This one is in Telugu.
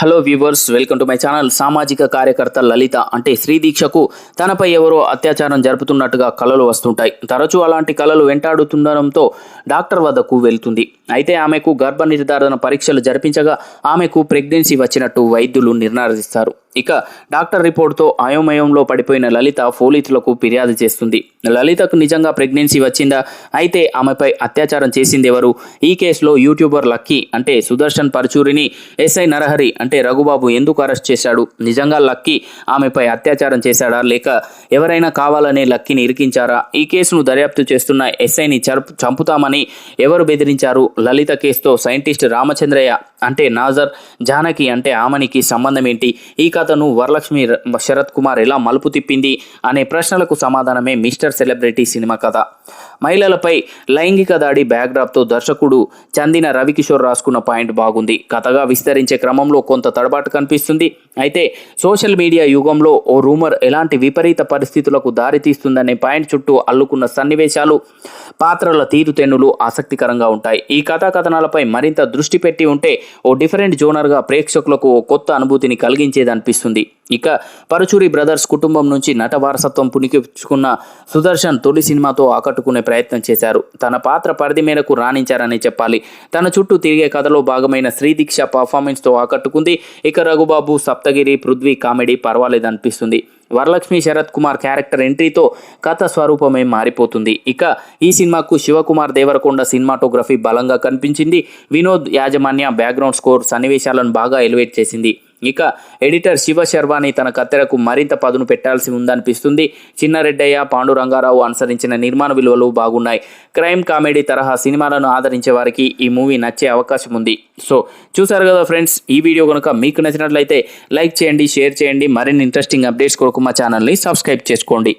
Hello viewers welcome to my channel సామాజిక కార్యకర్త లలిత అంటే శ్రీ దీక్షకు తనపై ఎవరో అత్యాచారం జరుపుతున్నట్టుగా కలలు వస్తుంటాయి. తరచూ అలాంటి కలలు వెంటాడుతుండడంతో డాక్టర్ వద్దకు వెళ్తుంది. అయితే ఆమెకు గర్భ నిర్ధారణ పరీక్షలు జరిపించగా ఆమెకు ప్రెగ్నెన్సీ వచ్చినట్టు వైద్యులు నిర్ధారిస్తారు ఇక డాక్టర్ రిపోర్ట్తో అయోమయంలో పడిపోయిన లలిత పోలీసులకు ఫిర్యాదు చేస్తుంది. లలితకు నిజంగా ప్రెగ్నెన్సీ వచ్చిందా? అయితే ఆమెపై అత్యాచారం చేసింది ఎవరు? ఈ కేసులో యూట్యూబర్ లక్కీ అంటే సుదర్శన్ పరచూరిని ఎస్ఐ నరహరి అంటే రఘుబాబు ఎందుకు అరెస్ట్ చేశాడు? నిజంగా లక్కీ ఆమెపై అత్యాచారం చేశాడా? లేక ఎవరైనా కావాలనే లక్కీని ఇరికించారా? ఈ కేసును దర్యాప్తు చేస్తున్న ఎస్ఐని చంపు చంపుతామని ఎవరు బెదిరించారు? లలిత కేసుతో సైంటిస్ట్ రామచంద్రయ్య అంటే నాజర్ జానకి అంటే ఆమెనికి సంబంధం ఏంటి? ఈ కథను వరలక్ష్మి శరత్ కుమార్ ఎలా మలుపు తిప్పింది? అనే ప్రశ్నలకు సమాధానమే మిస్టర్ సెలబ్రిటీ సినిమా కథ. మహిళలపై లైంగిక దాడి బ్యాక్డ్రాప్తో దర్శకుడు చందిన రవికిషోర్ రాసుకున్న పాయింట్ బాగుంది. కథగా విస్తరించే క్రమంలో కొంత తడబాటు కనిపిస్తుంది. అయితే సోషల్ మీడియా యుగంలో ఓ రూమర్ ఎలాంటి విపరీత పరిస్థితులకు దారితీస్తుందనే పాయింట్ చుట్టూ అల్లుకున్న సన్నివేశాలు పాత్రల తీరుతెన్నులు ఆసక్తికరంగా ఉంటాయి. ఈ కథా కథనాలపై మరింత దృష్టి పెట్టి ఉంటే ఓ డిఫరెంట్ జోనర్గా ప్రేక్షకులకు ఓ కొత్త అనుభూతిని కలిగించేది అనిపిస్తుంది ఇక పరుచూరి బ్రదర్స్ కుటుంబం నుంచి నట వారసత్వం పుణికిపుచ్చుకున్న సుదర్శన్ తొలి సినిమాతో ఆకట్టుకునే ప్రయత్నం చేశారు. తన పాత్ర పరిధి మేరకు రాణించారని చెప్పాలి. తన చుట్టూ తిరిగే కథలో భాగమైన శ్రీదీక్ష పర్ఫార్మెన్స్తో ఆకట్టుకుంది. ఇక రఘుబాబు సప్తగిరి పృథ్వీ కామెడీ పర్వాలేదనిపిస్తుంది. వరలక్ష్మి శరత్ కుమార్ క్యారెక్టర్ ఎంట్రీతో కథ స్వరూపమే మారిపోతుంది. ఇక ఈ సినిమాకు శివకుమార్ దేవరకొండ సినిమాటోగ్రఫీ బలంగా కనిపించింది. వినోద్ యాజమాన్య బ్యాక్గ్రౌండ్ స్కోర్ సన్నివేశాలను బాగా ఎలివేట్ చేసింది. ఇక ఎడిటర్ శివ శర్వాణి తన కత్తెరకు మరింత పదును పెట్టాల్సి ఉందనిపిస్తుంది. చిన్నారెడ్డయ్య పాండురంగారావు అనుసరించిన నిర్మాణ విలువలు బాగున్నాయి. క్రైమ్ కామెడీ తరహా సినిమాలను ఆదరించే వారికి ఈ మూవీ నచ్చే అవకాశం ఉంది. సో చూసారు కదా ఫ్రెండ్స్ ఈ వీడియో కనుక మీకు నచ్చినట్లయితే లైక్ చేయండి షేర్ చేయండి. మరిన్ని ఇంట్రెస్టింగ్ అప్డేట్స్ కొరకు మా ఛానల్ని సబ్స్క్రైబ్ చేసుకోండి.